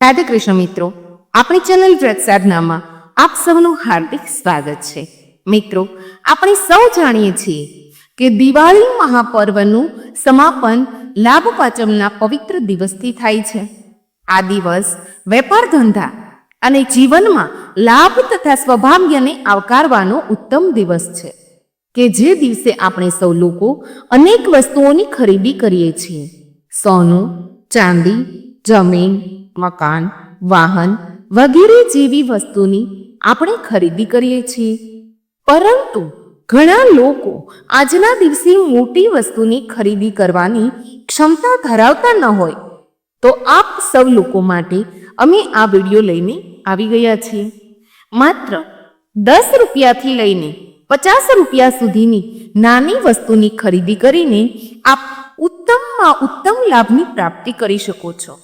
રાધે કૃષ્ણ મિત્રો, આપણી ચેનલ વ્રત સાધનામાં આપ સૌનું હાર્દિક સ્વાગત છે. મિત્રો, આપણે સૌ જાણીએ છીએ કે દિવાળી મહાપર્વનું સમાપન લાભ પાંચમના પવિત્ર દિવસથી થાય છે. આ દિવસ વેપાર ધંધા અને જીવનમાં લાભ તથા સ્વભાગ્યને આવકારવાનો ઉત્તમ દિવસ છે કે જે દિવસે આપણે સૌ લોકો અનેક વસ્તુઓની ખરીદી કરીએ છીએ. સોનું, ચાંદી જમીન, મકાન, વાહન વગેરે જેવી વસ્તુની આપણે ખરીદી કરીએ છીએ. પરંતુ ઘણા લોકો આજના દિવસે મોટી વસ્તુની ખરીદી કરવાની ક્ષમતા ધરાવતા ન હોય. તો આપ સૌ લોકો માટે અમે આ વીડિયો લઈને આવી ગયા છીએ. માત્ર દસ રૂપિયાથી લઈને પચાસ રૂપિયા સુધીની નાની વસ્તુની ખરીદી કરીને આપ ઉત્તમમાં ઉત્તમ લાભની પ્રાપ્તિ કરી શકો છો.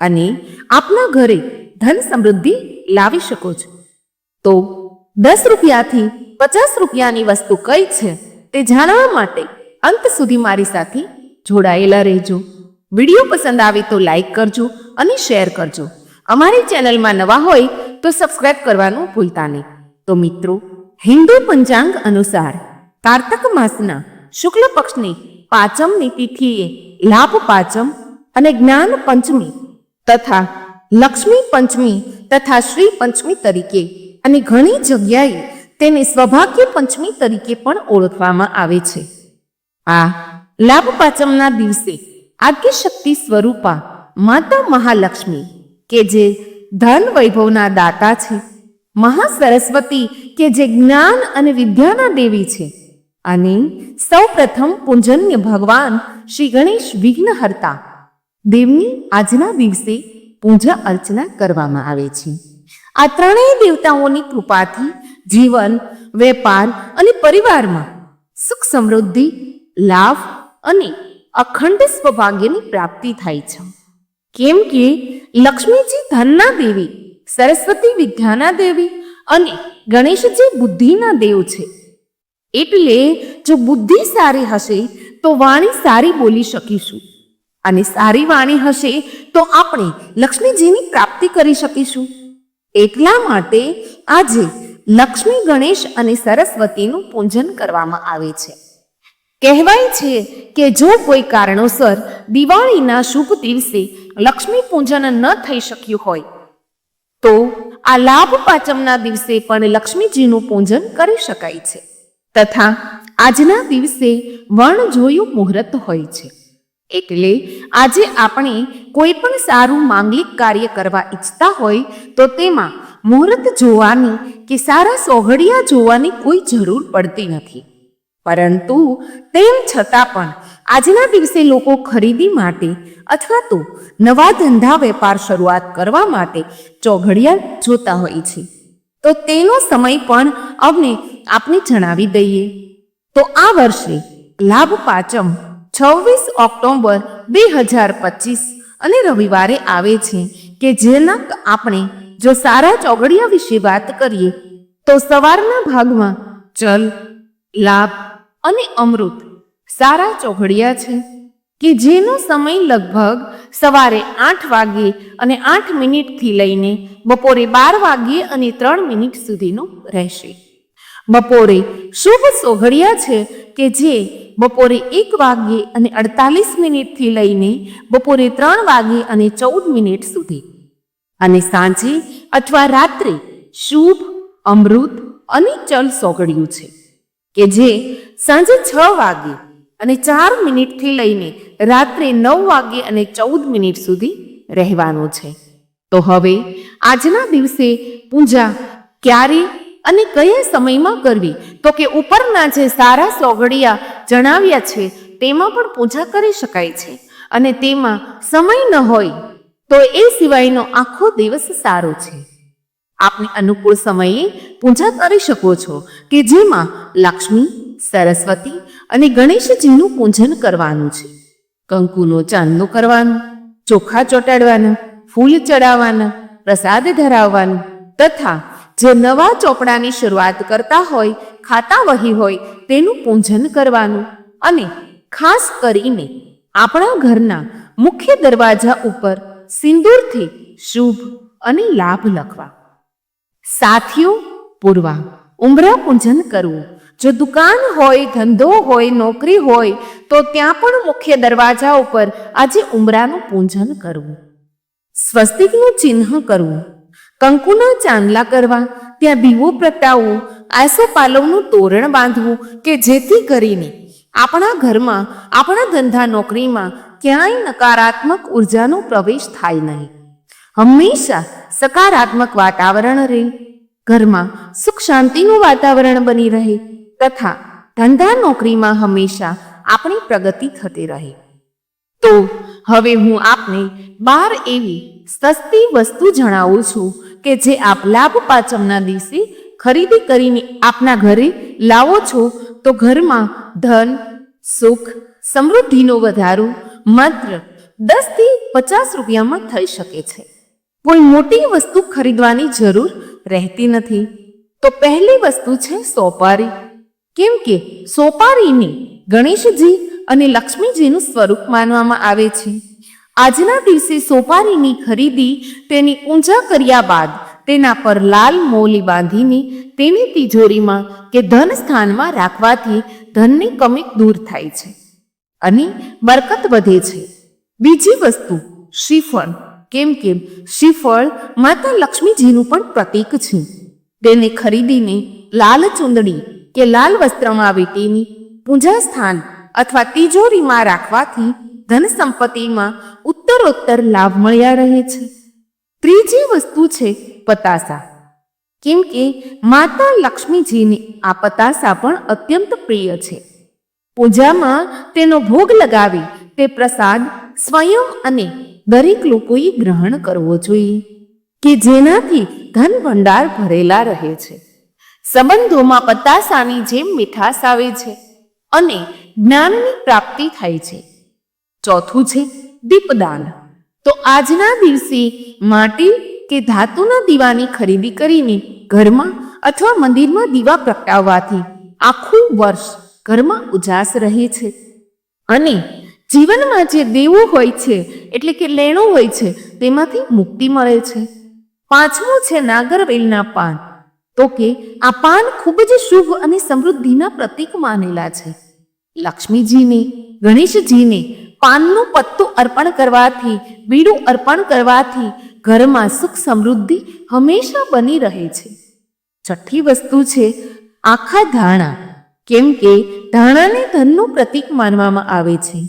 અને આપના ઘરે ધન સમૃદ્ધિ લાવી શકો છો. તો દસ રૂપિયાથી પચાસ રૂપિયાની વસ્તુ કઈ છે તે જાણવા માટે અંત સુધી મારી સાથે જોડાયેલા રહેજો. વીડિયો પસંદ આવે તો લાઈક કરજો અને શેર કરજો. અમારી ચેનલમાં નવા હોય તો સબસ્ક્રાઇબ કરવાનું ભૂલતા નહીં. તો મિત્રો, હિન્દુ પંચાંગ અનુસાર કારતક માસના શુક્લ પક્ષની પાંચમની તિથિએ લાભ પાંચમ અને જ્ઞાન પંચમી તથા લક્ષ્મી પંચમી તથા શ્રી પંચમી તરીકે અને ઘણી જગ્યાએ તેને સૌભાગ્ય પંચમી તરીકે પણ ઓળખવામાં આવે છે. આ લાભ પાંચમના દિવસે આદ્યશક્તિ સ્વરૂપા માતા મહાલક્ષ્મી કે જે ધન વૈભવના દાતા છે મહા સરસ્વતી કે જે જ્ઞાન અને વિદ્યાના દેવી છે અને સૌ પ્રથમ પૂજન્ય ભગવાન શ્રી ગણેશ વિઘ્નહર્તા દેવની આજના દિવસે પૂજા અર્ચના કરવામાં આવે છે. આ ત્રણેય દેવતાઓની કૃપાથી જીવન, વેપાર અને પરિવારમાં સુખ સમૃદ્ધિ, લાભ અને અખંડ સ્વભાગ્યની પ્રાપ્તિ થાય છે. કેમ કે લક્ષ્મીજી ધનના દેવી, સરસ્વતી વિદ્યાના દેવી અને ગણેશજી બુદ્ધિના દેવ છે. એટલે જો બુદ્ધિ સારી હશે તો વાણી સારી બોલી શકીશું. અને સારી વાણી હશે તો આપણે લક્ષ્મીજીની પ્રાપ્તિ કરી શકીશું. એટલા માટે આજે લક્ષ્મી ગણેશ અને સરસ્વતીનું પૂજન કરવામાં આવે છે. કહેવાય છે કે જો કોઈ કારણોસર દિવાળીના શુભ દિવસે લક્ષ્મી પૂજન ન થઈ શક્યું હોય, તો આ લાભ પાંચમના દિવસે પણ લક્ષ્મીજીનું પૂજન કરી શકાય છે. તથા આજના દિવસે વર્ણ જોયું મુહૂર્ત હોય છે. એટલે આજે આપણે કોઈ પણ સારું માંગલિક કાર્ય કરવા ઈચ્છતા હોય તો તેમાં મુહૂર્ત જોવાની કે સારા સોઘડિયા જોવાની કોઈ જરૂર પડતી નથી. પરંતુ તેમ છતાં પણ આજના દિવસે લોકો ખરીદી માટે અથવા તો નવા ધંધા વેપાર શરૂઆત કરવા માટે ચોઘડિયા જોતા હોય છે. તો તેનો સમય પણ અમને આપને જણાવી દઈએ. તો આ વર્ષે લાભ પાંચમ છવ્વીસ ઓક્ટોબર બે હજાર પચીસ અને રવિવારે આવે છે કે જેના આપણે જો સારા ચોગડિયા વિશે વાત કરીએ, તો સવારના ભાગમાં ચલ, લાભ અને અમૃત સારા ચોઘડિયા છે કે જેનો સમય લગભગ સવારે આઠ વાગ્યે અને આઠ મિનિટથી લઈને બપોરે બાર વાગ્યે અને ત્રણ મિનિટ સુધીનો રહેશે. બપોરે શુભ સોઘડિયા છે કે જે બપોરે એક વાગ્યે અને અડતાલીસ મિનિટથી લઈને બપોરે ત્રણ વાગ્યે અને ચૌદ મિનિટ સુધી. અને સાંજે અથવા રાત્રે શુભ, અમૃત અને ચલ સોગડિયું છે કે જે સાંજે છ વાગ્યે અને ચાર મિનિટથી લઈને રાત્રે નવ વાગે અને ચૌદ મિનિટ સુધી રહેવાનું છે. તો હવે આજના દિવસે પૂજા ક્યારે અને કયા સમયમાં કરવી? તો કે ઉપરના જે સારા સોગડિયા જણાવ્યા છે, તેમાં પણ પૂજા કરી શકાય છે. અને તેમાં સમય ન હોય, તો એ સિવાયનો આખો દિવસ સારો છે. આપને અનુકૂળ સમયે પૂજા કરી શકો છો, કે જેમાં લક્ષ્મી, સરસ્વતી અને ગણેશજીનું પૂજન કરવાનું છે. કંકુનો ચાંદલો કરવાનો, ચોખા ચોટાડવાના, ફૂલ ચડાવવાના, પ્રસાદ ધરાવવાનું, તથા જે નવા ચોપડાની શરૂઆત કરતા હોય, ખાતા વહી હોય, તેનું પૂજન કરવાનું. અને ખાસ કરીને આપણા ઘરના મુખ્ય દરવાજા ઉપર સિંદૂરથી શુભ અને લાભ લખવા. સાથીઓ, પૂરવા, ઉમરા પૂજન કરવું. જો દુકાન હોય, ધંધો હોય, નોકરી હોય, તો ત્યાં પણ મુખ્ય દરવાજા ઉપર આજે ઉમરાનું પૂજન કરવું. સ્વસ્તિકનું ચિહ્ન કરવું. કંકુના ચાંદલા કરવા. ત્યાં દીવો પ્રગટાવવું આસોપાલવનું તોરણ બાંધવું કે જેથી કરીને આપણા ઘરમાં, આપણા ધંધા નોકરીમાં ક્યાંય નકારાત્મક ઉર્જાનો પ્રવેશ થાય નહીં. હંમેશા સકારાત્મક વાતાવરણ રહે. ઘરમાં સુખ શાંતિનું વાતાવરણ બની રહે તથા ધંધા નોકરીમાં હંમેશા આપણી પ્રગતિ થતી રહે. તો હવે હું આપને બાર એવી સસ્તી વસ્તુ જણાવું છું કે જે આપ લાભ પાંચમના દિવસે ખરીદી કરીને આપના ઘરે લાવો છો, તો ઘરમાં ધન, સુખ, સમૃદ્ધિનો વધારો માત્ર દસથી પચાસ રૂપિયામાં થઈ શકે છે. કોઈ મોટી વસ્તુ ખરીદવાની જરૂર રહેતી નથી. તો પહેલી વસ્તુ છે સોપારી. કેમ કે સોપારીને ગણેશજી અને લક્ષ્મીજીનું સ્વરૂપ માનવામાં આવે છે. આજના દિવસે સોપારીની ખરીદી તેની પૂજા કર્યા બાદ તેના પર લાલ મોલી બાંધીને તેની તિજોરીમાં કે ધન સ્થાનમાં રાખવાથી ધનની કમી દૂર થાય છે અને બરકત વધે છે. બીજી વસ્તુ, શ્રીફળ. કેમ કે શ્રીફળ માતા લક્ષ્મીજીનું પણ પ્રતીક છે. તેને ખરીદીને લાલ ચૂંદડી કે લાલ વસ્ત્રમાં વીંટીની પૂજા સ્થાન અથવા તિજોરીમાં રાખવાથી ધન સંપત્તિમાં ઉત્તરોત્તર લાભ મળ્યા રહે છે. ત્રીજી વસ્તુ છે પતાસા કેમ કે માતા લક્ષ્મીજીને આ પતાસા પણ અત્યંત પ્રિય છે. પૂજામાં તેનો ભોગ લગાવી તે પ્રસાદ સ્વયં અને દરેક લોકોએ ગ્રહણ કરવો જોઈએ, કે જેનાથી ધન ભંડાર ભરેલા રહે છે. સંબંધોમાં પતાસાની જેમ મીઠાશ આવે છે અને જ્ઞાનની પ્રાપ્તિ થાય છે. ચોથું છે દીપદાન. તો આજના દિવસે માટી કે ધાતુના દીવાની ખરીદી કરીને ઘરમાં અથવા મંદિરમાં દીવા પ્રગટાવવાથી આખું વર્ષ ઘરમાં ઉજાસ રહે છે. અને જીવનમાં જે દેવું હોય છે, એટલે કે લેણું હોય છે, તેમાંથી મુક્તિ મળે છે. પાંચમું છે નાગરવેલના પાન. તો કે આ પાન ખૂબ જ શુભ અને સમૃદ્ધિના પ્રતીક માનેલા છે. લક્ષ્મીજીને, ગણેશજીને પાનનું પત્તું અર્પણ કરવાથી, બીડું અર્પણ કરવાથી ઘરમાં સુખ સમૃદ્ધિ હંમેશા બની રહે છે. છઠ્ઠી વસ્તુ છે, આખા ધાણા. કેમ કે ધાણાને ધનનું પ્રતીક માનવામાં આવે છે.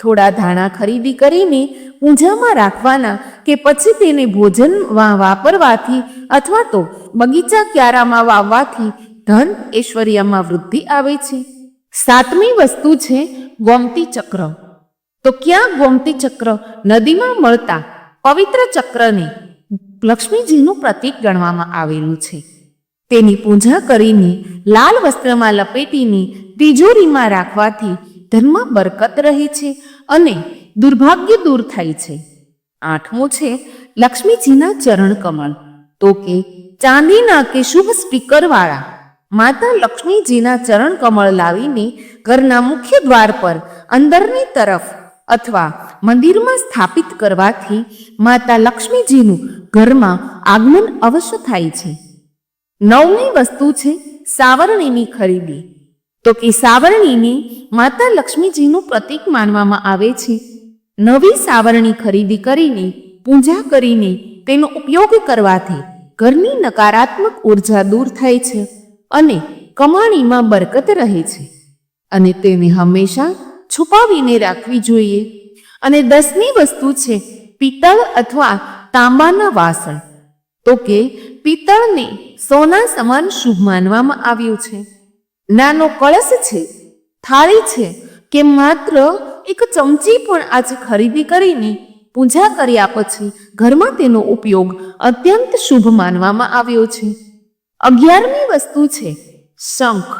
થોડા ધાણા ખરીદી કરીને પૂજામાં રાખવાના કે પછી તેને ભોજનમાં વાપરવાથી અથવા તો બગીચા ક્યારામાં વાવવાથી ધન ઐશ્વર્યમાં વૃદ્ધિ આવે છે. સાતમી વસ્તુ છે ગોમતી ચક્ર. તો ક્યાં ગોમતી ચક્ર નદીમાં મળતા પવિત્ર ચક્રને લક્ષ્મીજીનું પ્રતીક ગણવામાં આવેલું છે? તેની પૂજા કરીને લાલ વસ્ત્રમાં લપેટીને તિજોરીમાં રાખવાથી ધનમાં બરકત રહે છે અને દુર્ભાગ્ય દૂર થાય છે. આઠમું છે લક્ષ્મીજીના ચરણ કમળ. તો કે ચાંદીના કે શુભ સ્પીકરવાળા માતા લક્ષ્મીજીના ચરણ કમળ લાવીને ઘરના મુખ્ય દ્વાર પર અંદરની તરફ અથવા મંદિરમાં સ્થાપિત કરવાથી માતા લક્ષ્મીજીનું ઘરમાં આગમન અવશ્ય થાય છે. નવમી વસ્તુ છે સાવરણીની ખરીદી. તો કે સાવરણીને માતા લક્ષ્મીજીનું પ્રતીક માનવામાં આવે છે. નવી સાવરણી ખરીદી કરીને, પૂજા કરીને તેનો ઉપયોગ કરવાથી ઘરની નકારાત્મક ઊર્જા દૂર થાય છે અને કમાણીમાં બરકત રહે છે. અને તેને હંમેશા છુપાવીને રાખવી જોઈએ. અને દસમી વસ્તુ છે, પિત્તળ અથવા તાંબાના વાસણ. તો કે, પિત્તળને સોના સમાન શુભ માનવામાં આવ્યું છે. નાનો કળશ છે, થાળી છે, કે માત્ર એક ચમચી પણ આજે ખરીદી કરીને પૂજા કર્યા પછી ઘરમાં તેનો ઉપયોગ અત્યંત શુભ માનવામાં આવ્યો છે. અગિયારમી વસ્તુ છે, શંખ.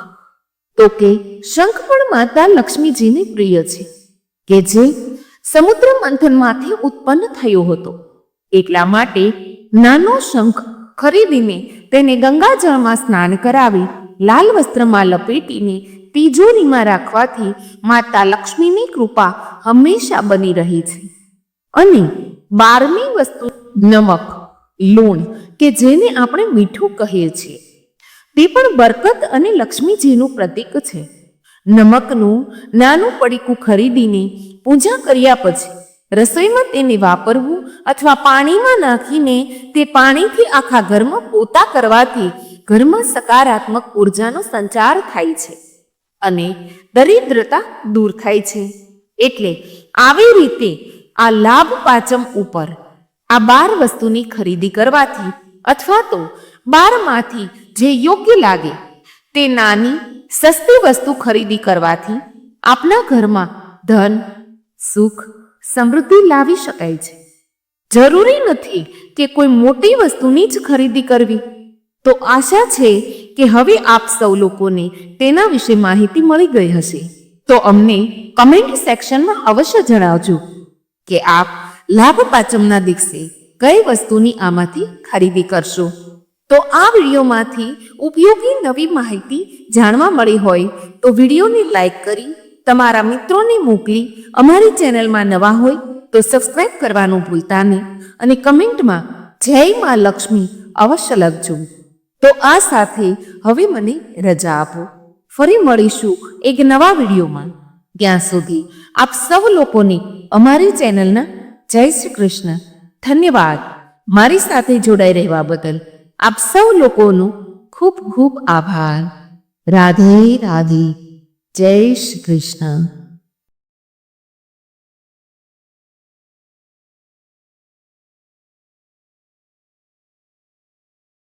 તો કે શંખ પણ માતા લક્ષ્મીજીને પ્રિય છે, કે જે સમુદ્ર મંથનમાંથી ઉત્પન્ન થયો હતો. એટલા માટે નાનો શંખ ખરીદીને તેને ગંગાજળમાં સ્નાન કરાવી લાલ વસ્ત્રમાં લપેટીને તિજોરીમાં રાખવાથી માતા લક્ષ્મીની કૃપા હંમેશા બની રહી છે. અને બારમી વસ્તુ નમક, લૂણ કે જેને આપણે મીઠું કહીએ છીએ. તે પણ બરકત અને લક્ષ્મીજીનું પ્રતીક છે. નમકનું નાનું પડીકું ખરીદીને પૂજા કર્યા પછી રસોઈમાં તેને વાપરવું અથવા પાણીમાં નાખીને તે પાણીથી આખા ઘરમાં પોતા કરવાથી ઘરમાં સકારાત્મક ઉર્જાનો સંચાર થાય છે અને દરિદ્રતા દૂર થાય છે. એટલે આવી રીતે આ લાભ પાચમ ઉપર આ બાર વસ્તુની ખરીદી કરવાથી અથવા તો બારમાંથી જે યોગ્ય લાગે તે નાની, સસ્તી વસ્તુ ખરીદી કરવાથી આપના ઘરમાં ધન, સુખ, સમૃદ્ધિ લાવી શકાય છે. જરૂરી નથી કે કોઈ મોટી વસ્તુની જ ખરીદી કરવી. તો આશા છે કે હવે આપ સૌ લોકોને તેના વિશે માહિતી મળી ગઈ હશે. તો અમને કમેન્ટ સેક્શનમાં અવશ્ય જણાવજો કે આપ લાભ પાચમના દિવસે કઈ વસ્તુની આમાંથી ખરીદી કરશો. તો આ વિડીયોમાંથી ઉપયોગી નવી માહિતી જાણવા મળી હોય તો વિડીયોને લાઈક કરી તમારા મિત્રોને મોકલી અમારી ચેનલમાં નવા હોય તો સબસ્ક્રાઇબ કરવાનું ભૂલતા નહીં અને કમેન્ટમાં જય મા લક્ષ્મી અવશ્ય લખજો. તો આ સાથે હવે મને રજા આપો. ફરી મળીશું એક નવા વિડીયોમાં. ત્યાં સુધી આપ સૌ લોકોને અમારી ચેનલના જય શ્રી કૃષ્ણ. ધન્યવાદ. મારી સાથે જોડાઈ રહેવા બદલ આપ સૌ લોકોનો ખૂબ ખૂબ આભાર. રાધે રાધે. જય શ્રી કૃષ્ણ.